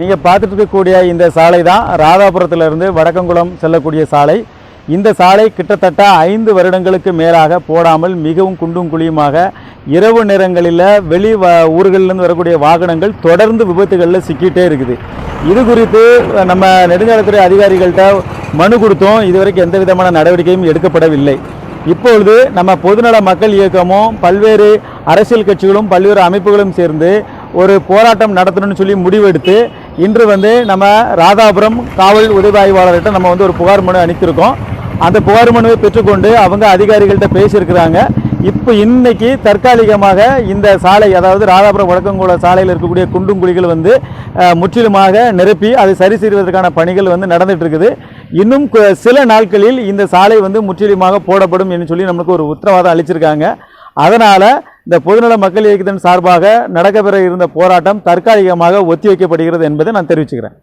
நீங்கள் பார்த்துட்டு இருக்கக்கூடிய இந்த சாலை தான் ராதாபுரத்திலிருந்து வடக்கங்குளம் செல்லக்கூடிய சாலை. இந்த சாலை கிட்டத்தட்ட ஐந்து வருடங்களுக்கு மேலாக போடாமல் மிகவும் குண்டும் குழியுமாக இரவு நேரங்களில் வெளி வ ஊர்களிலிருந்து வரக்கூடிய வாகனங்கள் தொடர்ந்து விபத்துகளில் சிக்கிட்டே இருக்குது. இது குறித்து நம்ம நெடுஞ்சாலைத்துறை அதிகாரிகள்கிட்ட மனு கொடுத்தோம். இதுவரைக்கும் எந்த விதமான நடவடிக்கையும் எடுக்கப்படவில்லை. இப்பொழுது நம்ம பொதுநல மக்கள் இயக்கமும் பல்வேறு அரசியல் கட்சிகளும் பல்வேறு அமைப்புகளும் சேர்ந்து ஒரு போராட்டம் நடத்தணும்னு சொல்லி முடிவெடுத்து இன்று வந்து நம்ம ராதாபுரம் காவல் உதவி ஆய்வாளர்கிட்ட நம்ம வந்து ஒரு புகார் மனு அனுப்பியிருக்கோம். அந்த புகார் மனுவை பெற்றுக்கொண்டு அவங்க அதிகாரிகள்கிட்ட பேசியிருக்கிறாங்க. இப்போ இன்னைக்கு தற்காலிகமாக இந்த சாலை அதாவது ராதாபுரம் வழக்கங்குள சாலையில் இருக்கக்கூடிய குண்டும் குழிகள் வந்து முற்றிலுமாக நிரப்பி அதை சரி செய்வதற்கான பணிகள் வந்து நடந்துட்டு இருக்குது இன்னும் சில நாட்களில் இந்த சாலை வந்து முற்றிலுமாக போடப்படும் என்று சொல்லி நம்மளுக்கு ஒரு உத்தரவாதம் அளிச்சிருக்காங்க. அதனால் இந்த பொதுநல மக்கள் இயக்கத்தின் சார்பாக நடக்கப்பெற இருந்த போராட்டம் தற்காலிகமாக ஒத்திவைக்கப்படுகிறது என்பதை நான் தெரிவிச்சுக்கிறேன்.